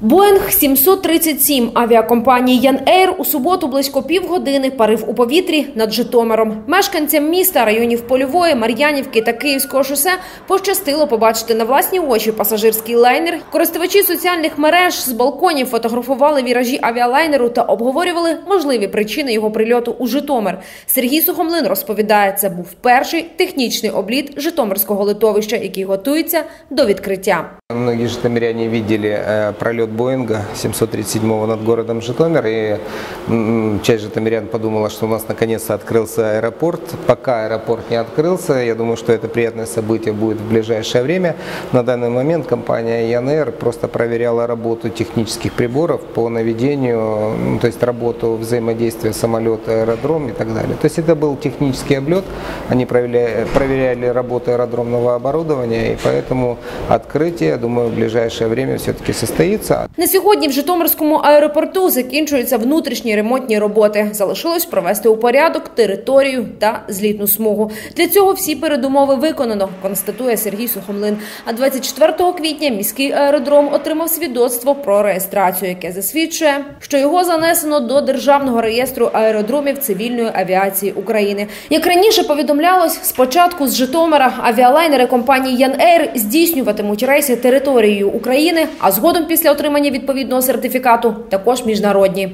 Боїнг 737 авіакомпанії Ян Ейр у суботу близько півгодини парив у повітрі над Житомиром. Мешканцям міста, районів Польової, Мар'янівки та Київського шосе пощастило побачити на власні очі пасажирський лайнер. Користувачі соціальних мереж з балконів фотографували віражі авіалайнеру та обговорювали можливі причини його прильоту у Житомир. Сергій Сухомлин розповідає, це був перший технічний обліт Житомирського литовища, який готується до відкриття. Многие житомиряне видели э, пролет Боинга 737 над городом Житомир, и часть житомирян подумала, что у нас наконец-то открылся аэропорт. Пока аэропорт не открылся, я думаю, что это приятное событие будет в ближайшее время. На данный момент компания ЯНР просто проверяла работу технических приборов по наведению, то есть работу взаимодействия самолета-аэродром и так далее. То есть это был технический облет, они проверяли, проверяли работу аэродромного оборудования, и поэтому открытие, я думаю, в ближайшее время все-таки состоится. На сьогодні в Житомирському аеропорту закінчуються внутрішні ремонтні роботи. Залишилось провести у порядок територію та злітну смугу. Для цього всі передумови виконано, констатує Сергій Сухомлин. А 24 квітня міський аеродром отримав свідоцтво про реєстрацію, яке засвідчує, що його занесено до державного реєстру аеродромів цивільної авіації України. Як раніше повідомлялось, спочатку з Житомира авіалайнери компанії Ян Ейр здійснюватимуть рейси територією України, а згодом після отримання відповідного сертифікату також міжнародні.